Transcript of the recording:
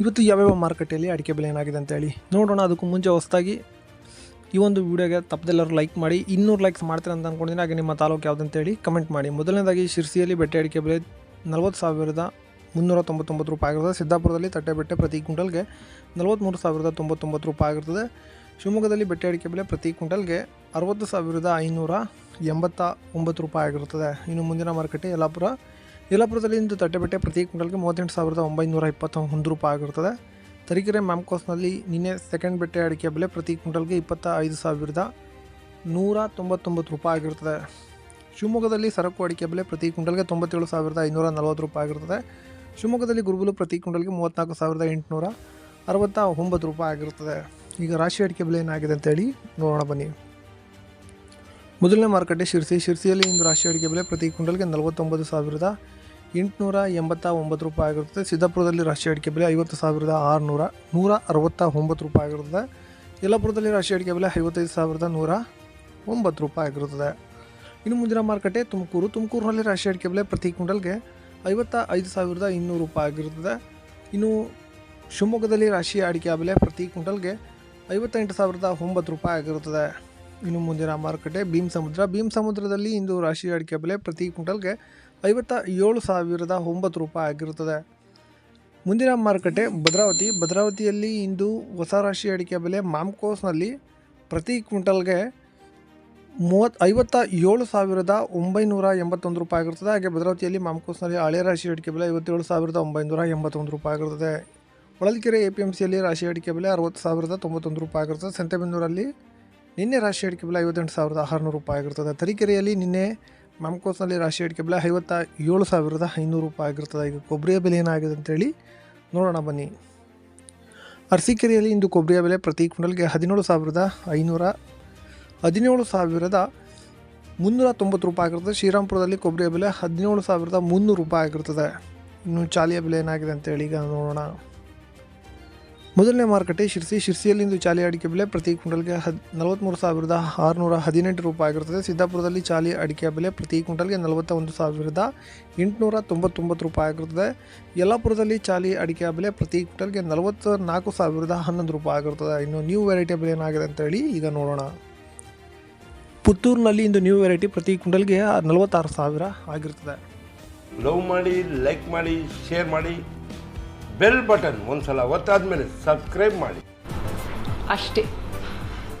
ಇವತ್ತು ಯಾವ್ಯಾವ ಮಾರುಕಟ್ಟೆಯಲ್ಲಿ ಅಡಿಕೆ ಬೆಲೆ ಏನಾಗಿದೆ ಅಂತ ಹೇಳಿ ನೋಡೋಣ. ಅದಕ್ಕೂ ಮುಂಚೆ ಹೊಸದಾಗಿ ಈ ಒಂದು ವಿಡಿಯೋಗೆ ತಪ್ಪದೆಲ್ಲರೂ ಲೈಕ್ ಮಾಡಿ. ಇನ್ನೂರು ಲೈಕ್ಸ್ ಮಾಡ್ತೀರ ಅಂತ ಅಂದ್ಕೊಂಡಿದ್ದೀನಿ ಹಾಗೆ ನಿಮ್ಮ ತಾಲೂಕು ಯಾವುದಂತೇಳಿ ಅಂತೇಳಿ ಕಮೆಂಟ್ ಮಾಡಿ. ಮೊದಲನೇದಾಗಿ ಶಿರ್ಸಿಯಲ್ಲಿ ಬೆಟ್ಟೆ ಅಡಿಕೆ ಬೆಲೆ ನಲ್ವತ್ತು ಸಾವಿರದ ಮುನ್ನೂರ ತೊಂಬತ್ತೊಂಬತ್ತು ರೂಪಾಯಿ ಆಗಿರ್ತದೆ. ಸಿದ್ದಾಪುರದಲ್ಲಿ ತಟ್ಟೆ ಬೆಟ್ಟೆ ಪ್ರತಿ ಕ್ವಿಂಟಲ್ಗೆ ನಲವತ್ತ್ಮೂರು ಸಾವಿರದ ತೊಂಬತ್ತೊಂಬತ್ತು ರೂಪಾಯಿ ಆಗಿರ್ತದೆ. ಶಿವಮೊಗ್ಗದಲ್ಲಿ ಬೆಟ್ಟೆ ಅಡಿಕೆ ಬೆಲೆ ಪ್ರತಿ ಕ್ವಿಂಟಲ್ಗೆ ಅರವತ್ತು ಸಾವಿರದ ಐನೂರ ಎಂಬತ್ತ ಒಂಬತ್ತು ರೂಪಾಯಿ ಆಗಿರುತ್ತದೆ ಇನ್ನು ಮುಂದಿನ ಮಾರುಕಟ್ಟೆ ಯಲ್ಲಾಪುರ ಯಲ್ಲಾಪುರದಲ್ಲಿ ಇಂದು ತಟ್ಟೆಬಟ್ಟೆ ಪ್ರತಿ ಕ್ವಿಂಟಲ್ಗೆ ಮೂವತ್ತೆಂಟು ಸಾವಿರದ ಒಂಬೈನೂರ ಇಪ್ಪತ್ತ ಒಂದು ರೂಪಾಯಿ ಆಗಿರ್ತದೆ ತರೀಕೆರೆ ಮ್ಯಾಮ್ಕೋಸ್ನಲ್ಲಿ ನಿನ್ನೆ ಸೆಕೆಂಡ್ ಬೆಟ್ಟೆ ಅಡಿಕೆ ಬೆಲೆ ಪ್ರತಿ ಕ್ವಿಂಟಲ್ಗೆ ಇಪ್ಪತ್ತ ಐದು ಸಾವಿರದ ನೂರ ತೊಂಬತ್ತೊಂಬತ್ತು ರೂಪಾಯಿ ಆಗಿರ್ತದೆ ಶಿವಮೊಗ್ಗದಲ್ಲಿ ಸರಕು ಅಡಿಕೆ ಬೆಲೆ ಪ್ರತಿ ಕ್ವಿಂಟಲ್ಗೆ ತೊಂಬತ್ತೇಳು ಸಾವಿರದ ಐನೂರ ನಲವತ್ತು ರೂಪಾಯಿ ಆಗಿರ್ತದೆ ಶಿವಮೊಗ್ಗದಲ್ಲಿ ಗುರುಬಲು ಪ್ರತಿ ಕ್ವಿಂಟಲ್ಗೆ ಮೂವತ್ತ್ನಾಲ್ಕು ಸಾವಿರದ ಎಂಟುನೂರ ಅರವತ್ತ ಒಂಬತ್ತು ರೂಪಾಯಿ ಆಗಿರ್ತದೆ ಈಗ ರಾಶಿ ಅಡಿಕೆ ಬೆಲೆ ಏನಾಗಿದೆ ಅಂತೇಳಿ ನೋಡೋಣ ಬನ್ನಿ. ಮೊದಲನೇ ಮಾರುಕಟ್ಟೆ ಶಿರ್ಸಿ. ಶಿರ್ಸಿಯಲ್ಲಿ ಇಂದು ರಾಶಿ ಅಡಿಕೆ ಬೆಲೆ ಪ್ರತಿ ಕ್ವಿಂಟಲ್ಗೆ ನಲವತ್ತೊಂಬತ್ತು ಸಾವಿರದ ಎಂಟುನೂರ ಎಂಬತ್ತ ಒಂಬತ್ತು ರೂಪಾಯಿ ಆಗಿರುತ್ತದೆ ಸಿದ್ದಾಪುರದಲ್ಲಿ ರಾಶಿ ಅಡಿಕೆ ಬೆಲೆ ಐವತ್ತು ಸಾವಿರದ ಆರುನೂರ, ನೂರ ಅರವತ್ತ ಒಂಬತ್ತು ರೂಪಾಯಿ ಆಗಿರುತ್ತದೆ ಯಲ್ಲಾಪುರದಲ್ಲಿ ರಾಶಿ ಅಡಿಕೆ ಬೆಲೆ ಐವತ್ತೈದು ಸಾವಿರದ ನೂರ ಒಂಬತ್ತು ರೂಪಾಯಿ ಆಗಿರುತ್ತದೆ ಇನ್ನು ಮುಂದಿನ ಮಾರುಕಟ್ಟೆ ತುಮಕೂರು. ತುಮಕೂರಿನಲ್ಲಿ ರಾಶಿ ಅಡಿಕೆ ಬೆಲೆ ಪ್ರತಿ ಕ್ವಿಂಟಲ್ಗೆ ಐವತ್ತ ಐದು ಸಾವಿರದ ಇನ್ನೂರು ರೂಪಾಯಿ ಆಗಿರುತ್ತದೆ ಇನ್ನು ಶಿವಮೊಗ್ಗದಲ್ಲಿ ರಾಶಿ ಅಡಿಕೆ ಬೆಲೆ ಪ್ರತಿ ಕ್ವಿಂಟಲ್ಗೆ ಐವತ್ತೆಂಟು ಸಾವಿರದ ಒಂಬತ್ತು ರೂಪಾಯಿ ಆಗಿರುತ್ತದೆ ಇನ್ನು ಮುಂದಿನ ಮಾರುಕಟ್ಟೆ ಭೀಮ್ ಸಮುದ್ರ ಭೀಮ್ ಸಮುದ್ರದಲ್ಲಿ ಇಂದು ರಾಶಿ ಅಡಿಕೆ ಬೆಲೆ ಪ್ರತಿ ಕ್ವಿಂಟಲ್ಗೆ ಐವತ್ತ ಏಳು ಸಾವಿರದ ಒಂಬತ್ತು ರೂಪಾಯಿ ಆಗಿರುತ್ತದೆ. ಮುಂದಿನ ಮಾರುಕಟ್ಟೆ ಭದ್ರಾವತಿ. ಭದ್ರಾವತಿಯಲ್ಲಿ ಇಂದು ಹೊಸ ರಾಶಿ ಅಡಿಕೆ ಬೆಲೆ ಮಾಮ್ಕೋಸ್ನಲ್ಲಿ ಪ್ರತಿ ಕ್ವಿಂಟಲ್ಗೆ ಮೂವತ್ತು, ಐವತ್ತ ಏಳು ಸಾವಿರದ ಒಂಬೈನೂರ ಎಂಬತ್ತೊಂದು ರೂಪಾಯಿ ಆಗಿರ್ತದೆ ಹಾಗೆ ಭದ್ರಾವತಿಯಲ್ಲಿ ಮಾಮ್ಕೋಸ್ನಲ್ಲಿ ಹಳೆ ರಾಶಿ ಅಡಿಕೆ ಬೆಲೆ ಐವತ್ತೇಳು ಸಾವಿರದ ಒಂಬೈನೂರ ಎಂಬತ್ತೊಂದು ರೂಪಾಯಿ ಆಗಿರ್ತದೆ ಹೊಳಲ್ಕೆರೆ ಎ ಪಿ ಎಂ ಸಿಯಲ್ಲಿ ರಾಶಿ ಅಡಿಕೆ ಬೆಲೆ ಅರವತ್ತು ಸಾವಿರದ ತೊಂಬತ್ತೊಂದು ರೂಪಾಯಿ ಆಗಿರ್ತದೆ ಸಂತೆಬೆನ್ನೂರಲ್ಲಿ ನಿನ್ನೆ ರಾಶಿ ಅಡಿಕೆ ಬೆಲೆ ಐವತ್ತೆಂಟು ಸಾವಿರದ ಆರುನೂರು ರೂಪಾಯಿ ಆಗಿರ್ತದೆ ತರೀಕೆರೆಯಲ್ಲಿ ನಿನ್ನೆ ಮ್ಯಾಮ್ಕೋಸ್ನಲ್ಲಿ ರಾಶಿ ಅಡಿಕೆ ಬೆಲೆ ಐವತ್ತ ಏಳು ಸಾವಿರದ ಐನೂರು ರೂಪಾಯಿ ಆಗಿರ್ತದೆ. ಈಗ ಕೊಬ್ಬರಿಯ ಬೆಲೆ ಏನಾಗಿದೆ ಅಂತೇಳಿ ನೋಡೋಣ ಬನ್ನಿ. ಅರಸೀಕೆರೆಯಲ್ಲಿ ಇಂದು ಕೊಬ್ಬರಿಯ ಬೆಲೆ ಪ್ರತಿ ಕ್ವಿಂಟಲ್ಗೆ ಹದಿನೇಳು ಸಾವಿರದ ಐನೂರ ಹದಿನೇಳು ಸಾವಿರದ ಮುನ್ನೂರ ತೊಂಬತ್ತು ರೂಪಾಯಿ ಆಗಿರ್ತದೆ. ಶ್ರೀರಾಮ್ಪುರದಲ್ಲಿ ಕೊಬ್ಬರಿಯ ಬೆಲೆ ಹದಿನೇಳು ಸಾವಿರದ ಮುನ್ನೂರು ರೂಪಾಯಿ ಆಗಿರ್ತದೆ. ಇನ್ನು ಚಾಲಿಯ ಬೆಲೆ ಏನಾಗಿದೆ ಅಂತೇಳಿ ಈಗ ನೋಡೋಣ. ಮೊದಲನೇ ಮಾರುಕಟ್ಟೆ ಶಿರ್ಸಿ. ಶಿರ್ಸಿಯಲ್ಲಿ ಇಂದು ಚಾಲಿ ಅಡಿಕೆ ಬೆಲೆ ಪ್ರತಿ ಕ್ವಿಂಟಲ್ಗೆ ಹದ್ ನಲವತ್ತ್ಮೂರು ಸಾವಿರದ ಆರುನೂರ ಹದಿನೆಂಟು ರೂಪಾಯಿ ಆಗಿರುತ್ತದೆ. ಸಿದ್ದಾಪುರದಲ್ಲಿ ಚಾಲಿ ಅಡಿಕೆಯ ಬೆಲೆ ಪ್ರತಿ ಕ್ವಿಂಟಲ್ಗೆ ನಲವತ್ತ ಒಂದು ಸಾವಿರದ ಎಂಟುನೂರ ತೊಂಬತ್ತೊಂಬತ್ತು ರೂಪಾಯಿ ಆಗಿರುತ್ತದೆ. ಯಲ್ಲಾಪುರದಲ್ಲಿ ಚಾಲಿ ಅಡಿಕೆಯ ಬೆಲೆ ಪ್ರತಿ ಕ್ವಿಂಟಲ್ಗೆ ನಲವತ್ತ ನಾಲ್ಕು ಸಾವಿರದ ಹನ್ನೊಂದು ರೂಪಾಯಿ ಆಗಿರುತ್ತದೆ. ಇನ್ನು ನ್ಯೂ ವೆರೈಟಿಯ ಬೆಲೆ ಏನಾಗಿದೆ ಅಂತೇಳಿ ಈಗ ನೋಡೋಣ. ಪುತ್ತೂರಿನಲ್ಲಿ ಇಂದು ನ್ಯೂ ವೆರೈಟಿ ಪ್ರತಿ ಕ್ವಿಂಟಲ್ಗೆ ನಲವತ್ತಾರು ಸಾವಿರ ಆಗಿರ್ತದೆ ಲವ್ ಮಾಡಿ ಲೈಕ್ ಮಾಡಿ ಶೇರ್ ಮಾಡಿ. ಬೆಲ್ ಬಟನ್ ಒಂದ್ಸಲ ಒತ್ತಾದ್ಮೇಲೆ ಸಬ್ಸ್ಕ್ರೈಬ್ ಮಾಡಿ. ಅಷ್ಟೇ.